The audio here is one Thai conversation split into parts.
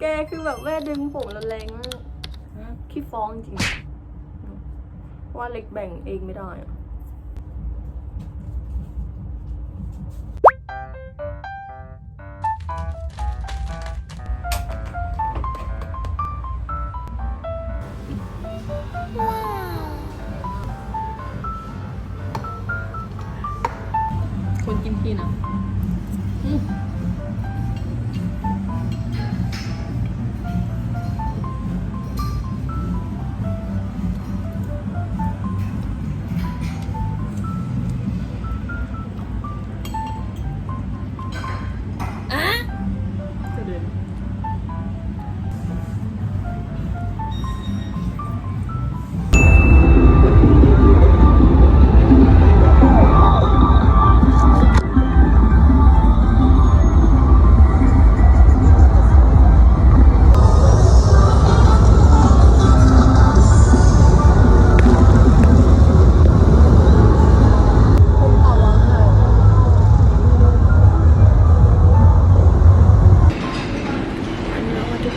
แกคือแบบแม่ดึงผมเราแรงมากขี้ฟ้องจริง ว่าเล็กแบ่งเองไม่ได้อะคนกินทีนะ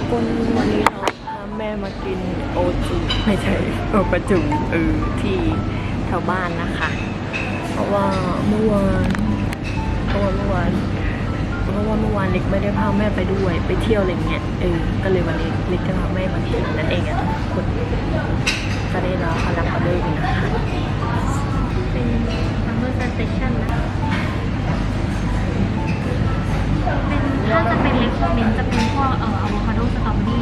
คนวันนี้เราพาแม่มากินโอจูไม่ใช่โอประจุเออที่แถวบ้านนะคะ เพราะว่าเมื่อวานเพราะว่าเมื่อวานเพราะว่าเมื่อวานเล็กไม่ได้พาแม่ไปด้วยไปเที่ยวอะไรเงี้ยเออก็เลยวันนี้เล็กจะพาแม่มากินนั่นเองอะทุกคนก็ได้รอเขารับออเดอร์อยู่นะคะเป็นซัมเมอร์สเตชันนะเป็นถ้าจะเป็นเล็กโคเมนจะเป็นพวกเอ่ออะโวคาโดสตรอเบอรี่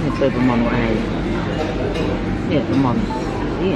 เนี่เปิดประมอนไว้เนี่ยประมอนนี่